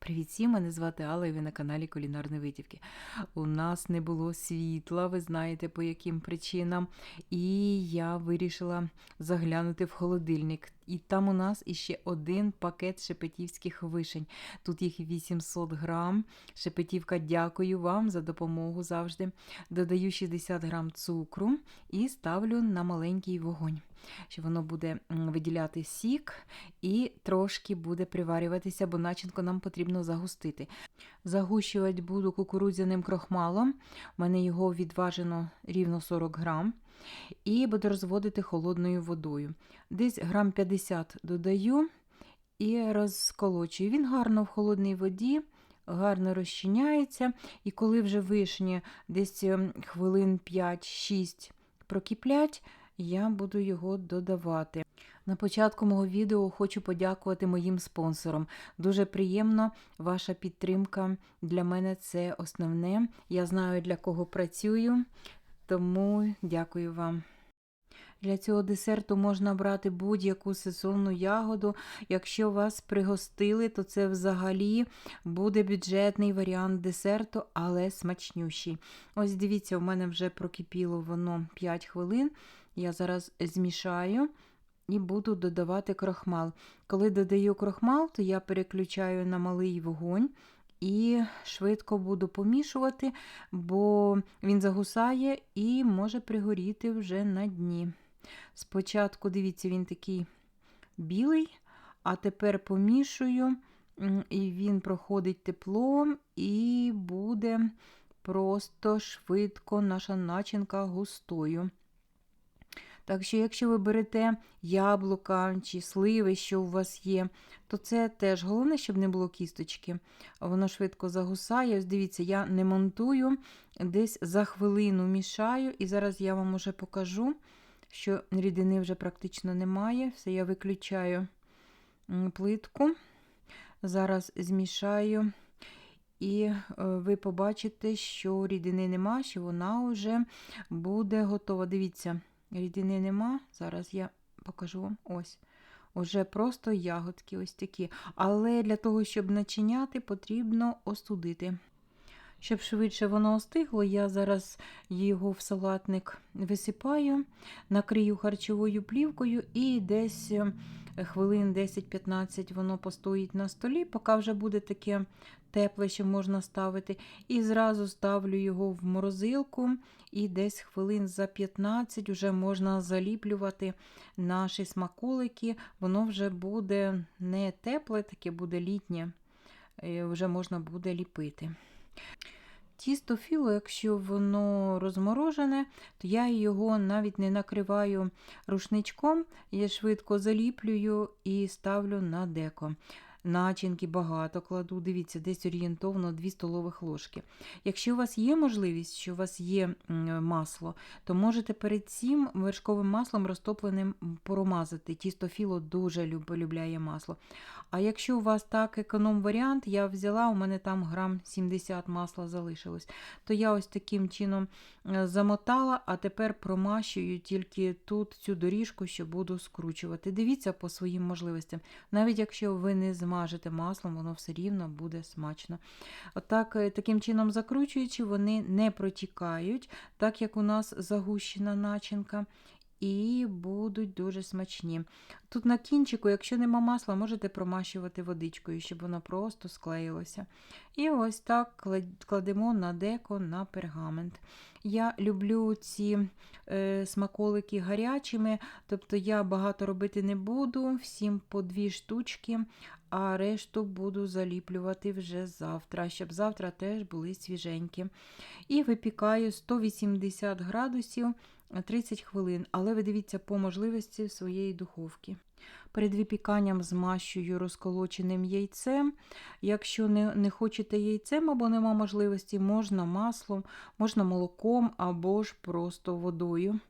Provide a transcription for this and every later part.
Привіт всім, мене звати Алла і ви на каналі Кулінарні Витівки. У нас не було світла, ви знаєте по яким причинам. І я вирішила заглянути в холодильник. І там у нас іще один пакет шепетівських вишень. Тут їх 800 грам. Шепетівка, дякую вам за допомогу завжди. Додаю 60 грам цукру і ставлю на маленький вогонь. Що воно буде виділяти сік і трошки буде приварюватися, бо начинку нам потрібно загустити. Загущувати буду кукурудзяним крохмалом. У мене його відважено рівно 40 грам. І буду розводити холодною водою. Десь грам 50 додаю і розколочую. Він гарно в холодній воді, гарно розчиняється. І коли вже вишні десь ем, хвилин 5-6 прокиплять, я буду його додавати. На початку мого відео хочу подякувати моїм спонсорам. Дуже приємно ваша підтримка. Для мене це основне. Я знаю, для кого працюю, тому дякую вам. Для цього десерту можна брати будь-яку сезонну ягоду. Якщо вас пригостили, то це взагалі буде бюджетний варіант десерту, але смачнющий. Ось дивіться, у мене вже прокипіло воно 5 хвилин. Я зараз змішаю і буду додавати крохмал. Коли додаю крохмал, то я переключаю на малий вогонь. І швидко буду помішувати, бо він загусає і може пригоріти вже на дні. Спочатку, дивіться, він такий білий, а тепер помішую, і він проходить теплом, і буде просто швидко наша начинка густою. Так що, якщо ви берете яблука чи сливи, що у вас є, то це теж головне, щоб не було кісточки. Воно швидко загусає. Ось дивіться, я не монтую, десь за хвилину мішаю, і зараз я вам уже покажу, що рідини вже практично немає. Все, я виключаю плитку. Зараз змішаю. І е, ви побачите, що рідини нема, що вона вже буде готова. Дивіться, рідини нема. Зараз я покажу вам ось. Уже просто ягодки ось такі. Але для того, щоб начиняти, потрібно остудити. Щоб швидше воно остигло, я зараз його в салатник висипаю, накрию харчовою плівкою і десь е, хвилин 10-15 воно постоїть на столі, поки вже буде таке тепле, що можна ставити. І зразу ставлю його в морозилку, і десь хвилин за 15 вже можна заліплювати наші смаколики. Воно вже буде не тепле, таке буде літнє, е, вже можна буде ліпити. Тісто філо, якщо воно розморожене, то я його навіть не накриваю рушничком, я швидко заліплюю і ставлю на деко. Начинки багато кладу, дивіться, десь орієнтовно 2 столових ложки. Якщо у вас є можливість, що у вас є масло, то можете перед цим вершковим маслом розтопленим промазати. Тісто філо дуже полюбляє масло. А якщо у вас так економ-варіант, я взяла, у мене там грам 70 масла залишилось, то я ось таким чином е, замотала, а тепер промащую тільки тут цю доріжку, що буду скручувати. Дивіться по своїм можливостям. Навіть якщо ви не змажете маслом, воно все рівно буде смачно. Отак, е, таким чином закручуючи, вони не протікають, так як у нас загущена начинка. І будуть дуже смачні. Тут на кінчику, якщо нема масла, можете промащувати водичкою, щоб воно просто склеїлося. І ось так кладемо на деко на пергамент. Я люблю ці е, смаколики гарячими, тобто я багато робити не буду, всім по дві штучки, а решту буду заліплювати вже завтра, щоб завтра теж були свіженькі. І випікаю 180 градусів 30 хвилин, але ви дивіться по можливості своєї духовки. Перед випіканням змащую розколоченим яйцем. Якщо не, не хочете яйцем або нема можливості, можна маслом, можна молоком або ж просто водою.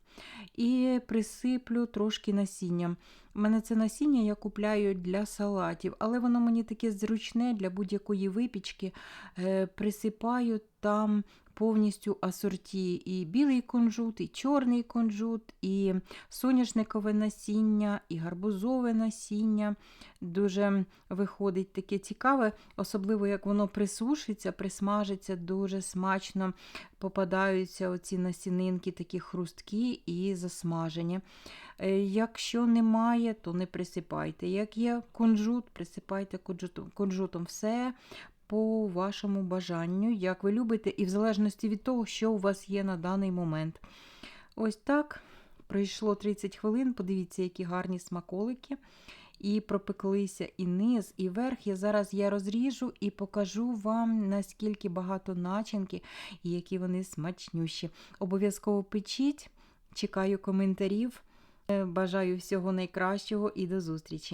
І присиплю трошки насінням. У мене це насіння я купляю для салатів, але воно мені таке зручне для будь-якої випічки. Е, Присипаю там повністю асорті і білий кунжут, і чорний кунжут, і соняшникове насіння, і гарбузове насіння. Дуже виходить таке цікаве, особливо як воно присушиться, присмажиться, дуже смачно попадаються оці насінинки, такі хрусткі і засмажені. Е, Якщо немає, то не присипайте. Як є кунжут, присипайте кунжутом. кунжутом. Все по вашому бажанню, як ви любите, і в залежності від того, що у вас є на даний момент. Ось так. Пройшло 30 хвилин. Подивіться, які гарні смаколики. І пропеклися і низ, і верх. Я зараз я розріжу і покажу вам, наскільки багато начинки і які вони смачнющі. Обов'язково печіть. Чекаю коментарів. Е, Бажаю всього найкращого і до зустрічі!